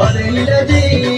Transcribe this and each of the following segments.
Oh, they need a day.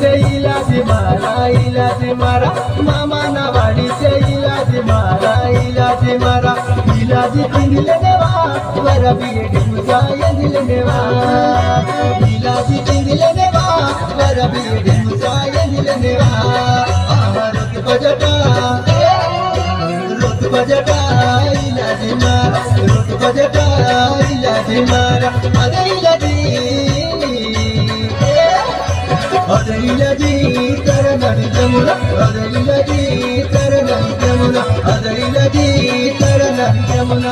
వడిసే ఇలాది మారా ఇలాది మారా. మామన వడిసే ఇలాది మారా ఇలాది మారా. ఇలాది తిండిలనేవా వరబీడుగా ఎదిలనేవా ఇలాది తిండిలనేవా వరబీడుగా ఎదిలనేవా రుతు బజట రుతు బజట ఇలాది మారా. రుతు బజట ఇలాది మారా. అదే ఇలాది అదైనది తరగణితముల అదైనది తరగణితముల అదైనది తరగణితముల